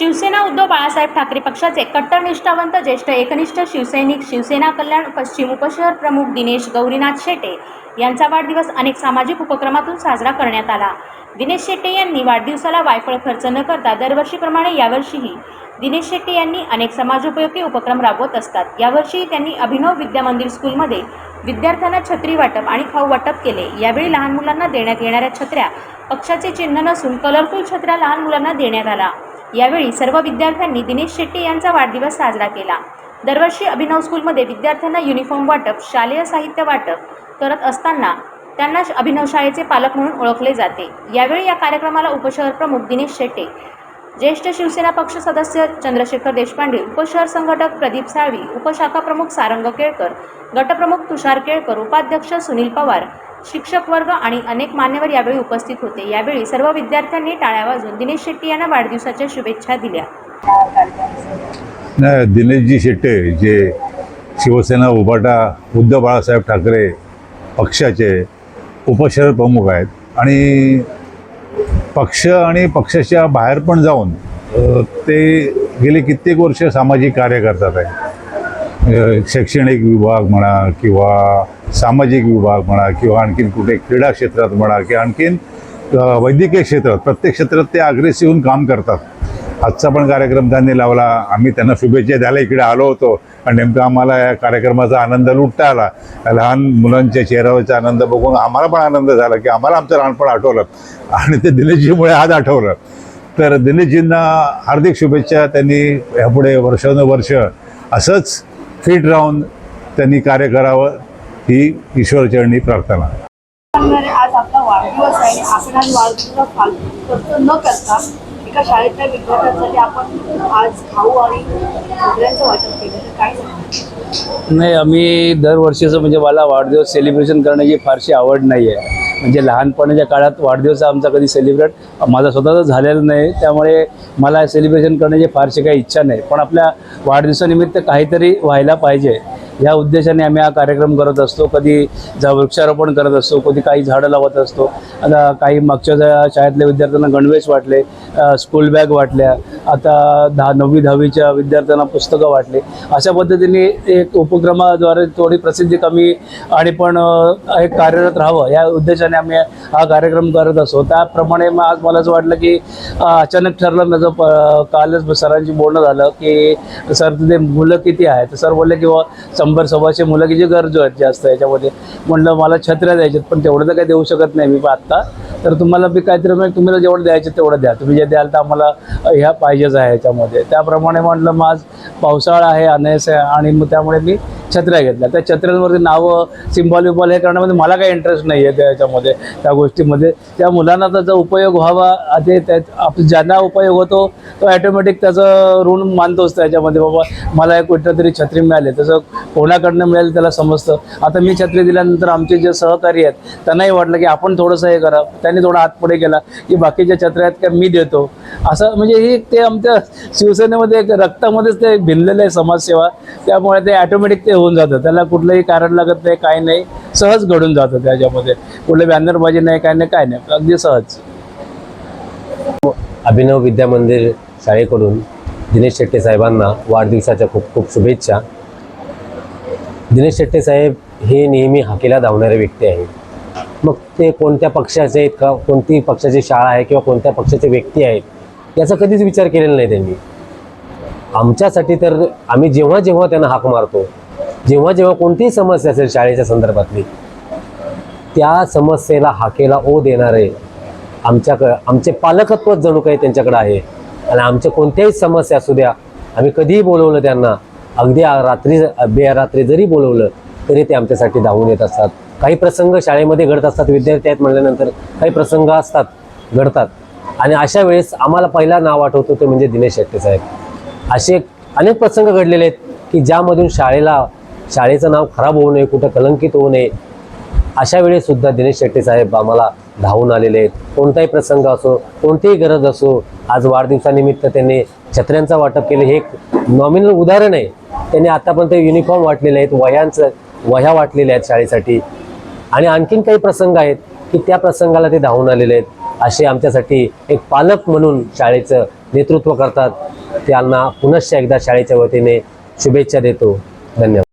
शिवसेना उद्धव बाळासाहेब ठाकरे पक्षाचे कट्टर निष्ठावंत ज्येष्ठ एकनिष्ठ शिवसैनिक शिवसेना कल्याण पश्चिम उपशहर प्रमुख दिनेश गौरीनाथ शेटे यांचा वाढदिवस अनेक सामाजिक उपक्रमातून साजरा करण्यात आला. दिनेश शेट्टे यांनी वाढदिवसाला वायफळ खर्च न करता दरवर्षीप्रमाणे यावर्षीही दिनेश शेट्टे यांनी अनेक समाजोपयोगी उपक्रम राबवत असतात. यावर्षी त्यांनी अभिनव विद्या मंदिर स्कूलमध्ये विद्यार्थ्यांना छत्री वाटप आणि खाऊ वाटप केले. यावेळी लहान मुलांना देण्यात येणाऱ्या छत्र्या पक्षाचे चिन्ह नसून कलरफुल छत्र्या लहान मुलांना देण्यात आला. यावेळी सर्व विद्यार्थ्यांनी दिनेश शेट्टी यांचा वाढदिवस साजरा केला. दरवर्षी अभिनव स्कूलमध्ये विद्यार्थ्यांना युनिफॉर्म वाटप शालेय साहित्य वाटप करत असताना त्यांना अभिनव शाळेचे पालक म्हणून ओळखले जाते. यावेळी या कार्यक्रमाला उपशहर प्रमुख दिनेश शेट्टे ज्येष्ठ शिवसेना पक्ष सदस्य चंद्रशेखर देशपांडे उपशहर संघटक प्रदीप साळवी उपशाखा प्रमुख सारंग केळकर गटप्रमुख तुषार केळकर उपाध्यक्ष सुनील पवार शिक्षक वर्ग आणि अनेक मान्यवर यावेळी उपस्थित होते. यावेळी सर्व विद्यार्थ्यांनी टाळ्या वाजून दिनेश शेट्टी यांना वाढदिवसाच्या शुभेच्छा दिल्या. नाही दिनेशजी शेट्टे जे शिवसेना उभाटा उद्धव बाळासाहेब ठाकरे पक्षाचे उपशहर प्रमुख आहेत आणि पक्ष आणि पक्षाच्या बाहेर पण जाऊन ते गेले कित्येक वर्ष सामाजिक कार्य करतात आहे शैक्षणिक विभाग म्हणा किंवा सामाजिक विभाग म्हणा किंवा आणखीन कुठे क्रीडा क्षेत्रात म्हणा किंवा आणखीन वैद्यकीय क्षेत्रात प्रत्येक क्षेत्रात ते अग्रेसिव्ह होऊन काम करतात. आजचा पण कार्यक्रम त्यांनी लावला. आम्ही त्यांना शुभेच्छा द्यायला इकडे आलो होतो. आणि नेमकं आम्हाला या कार्यक्रमाचा आनंद लुटता आला. लहान मुलांच्या चेहऱ्यावरचा आनंद बघून आम्हाला पण आनंद झाला की आम्हाला आमचं लहानपण आठवलं. आणि ते दिनेशजीमुळे आज आठवलं. तर दिनेशजींना हार्दिक शुभेच्छा. त्यांनी यापुढे वर्षानुवर्ष असंच फिट राहून त्यांनी कार्य करावं ही ईश्वरचरणी प्रार्थना. सांगणारे आज आपला वाढदिवस आहे आणि आपण आज वाढदिवसाचा फालतू खर्च न करता एका शाळेतल्या विद्यार्थ्यांसाठी आपण आज खाऊ आणि खोबऱ्यांचं वाटप केलं. तर काय सांगणार? नाही आम्ही दरवर्षीचं म्हणजे मला वाढदिवस सेलिब्रेशन करण्याची फारशी आवड नाही आहे म्हणजे लहानपणाच्या काळात वाढदिवस आमचा कधी सेलिब्रेट माझा स्वतःचा झालेला नाही. त्यामुळे मला सेलिब्रेशन करण्याची फारशी काही इच्छा नाही. पण आपल्या वाढदिवसानिमित्त काहीतरी व्हायला पाहिजे. या उद्देशाने आम्ही हा कार्यक्रम करत असतो. कधी जा वृक्षारोपण करत असतो कधी काही झाडं लावत असतो. आता काही मागच्या शाळेतल्या विद्यार्थ्यांना गणवेश वाटले स्कूल बॅग वाटल्या आता दहा नववी दहावीच्या विद्यार्थ्यांना पुस्तकं वाटले. अशा पद्धतीने एक उपक्रमाद्वारे थोडी प्रसिद्धी कमी आणि पण एक कार्यरत राहावं. या उद्देशाने आम्ही हा कार्यक्रम करत असतो. त्याप्रमाणे मग आज मला असं वाटलं की अचानक ठरलं माझं प- कालच सरांची बोलणं झालं की सर तुझे मुलं किती आहेत? तर सर बोलले की बुवा शंभर सव्वाशे मुलं की जे गरजू आहेत जास्त याच्यामध्ये. म्हणलं मला छत्र्या द्यायच्यात पण तेवढं तर काही देऊ शकत नाही मी आत्ता. तर तुम्हाला मी काहीतरी म्हणजे तुम्हाला जेवढं द्यायचं तेवढं द्या. तुम्ही जे द्याल तर आम्हाला ह्या पाहिजेच आहे याच्यामध्ये. त्याप्रमाणे म्हटलं मग आज पावसाळा आहे अनयस आहे आणि मग त्यामुळे मी छत्र्या घेतल्या. त्या छत्र्यांवरती नावं सिम्बॉल विम्बॉल हे करण्यामध्ये मला काही इंटरेस्ट नाही आहे त्याच्यामध्ये त्या गोष्टीमध्ये. त्या मुलांना त्याचा उपयोग व्हावा ते त्या आप ज्यांना उपयोग होतो तो ॲटोमॅटिक त्याचं ऋण मानतोच त्याच्यामध्ये बाबा मला एक कुठं तरी छत्री मिळाली तसं कोणाकडनं मिळेल त्याला समजतं. आता मी छत्री दिल्यानंतर आमचे जे सहकारी आहेत त्यांनाही वाटलं की आपण थोडंसं हे करा. त्यांनी थोडा हात पुढे केला की बाकीच्या छत्र्या आहेत का मी देतो. असं म्हणजे ही ते आमच्या शिवसेनेमध्ये एक रक्तामध्येच ते भिनलेलं आहे समाजसेवा. त्यामुळे ते ॲटोमॅटिक ते होऊन जातं. त्याला कुठलंही कारण लागत नाही काय नाही. सहज घडून जातं त्याच्यामध्ये. कुठलं बॅनरबाजी नाही काय नाही काय नाही. अगदी सहज. अभिनव विद्या मंदिर शाळेकडून दिनेश शेट्टे साहेबांना वाढदिवसाच्या खूप खूप शुभेच्छा. दिनेश शेट्टे साहेब हे नेहमी हाकेला धावणारे व्यक्ती आहेत. मग ते कोणत्या पक्षाचे आहेत का कोणती पक्षाची शाळा आहे किंवा कोणत्या पक्षाचे व्यक्ती आहेत याचा कधीच विचार केलेला नाही त्यांनी. आमच्यासाठी तर आम्ही जेव्हा जेव्हा त्यांना हाक मारतो जेव्हा जेव्हा कोणतीही समस्या असेल शाळेच्या संदर्भातली त्या समस्येला हाकेला ओ देणारे आमच्याकडं आमचे पालकत्वच जणू काही त्यांच्याकडे आहे. आणि आमच्या कोणत्याही समस्या असू द्या आम्ही कधीही बोलवलं त्यांना अगदी रात्री बेरात्री जरी बोलवलं तरी ते आमच्यासाठी धावून येत असतात. काही प्रसंग शाळेमध्ये घडत असतात विद्यार्थी आहेत म्हटल्यानंतर काही प्रसंग असतात घडतात. आणि अशा वेळेस आम्हाला पहिला नाव आठवतो ते म्हणजे दिनेश शेट्टे साहेब. असे अनेक प्रसंग घडलेले आहेत की ज्यामधून शाळेला शाळेचं नाव खराब होऊ नये कुठं कलंकित होऊ नये अशा वेळेसुद्धा दिनेश शेट्टी साहेब आम्हाला धावून आलेले आहेत. कोणताही प्रसंग असो कोणतीही गरज असो आज वाढदिवसानिमित्त त्यांनी छत्र्यांचा वाटप केले. हे एक नॉमिनल उदाहरण आहे. त्यांनी आतापर्यंत युनिफॉर्म वाटलेले आहेत वह्यांचं वह्या वाटलेल्या आहेत शाळेसाठी. आणि आणखीन काही प्रसंग आहेत की त्या प्रसंगाला ते धावून आलेले आहेत. असे आमच्यासाठी एक पालक म्हणून शाळेचं नेतृत्व करतात. त्यांना पुनश्च एकदा शाळेच्या वतीने शुभेच्छा देतो. धन्यवाद.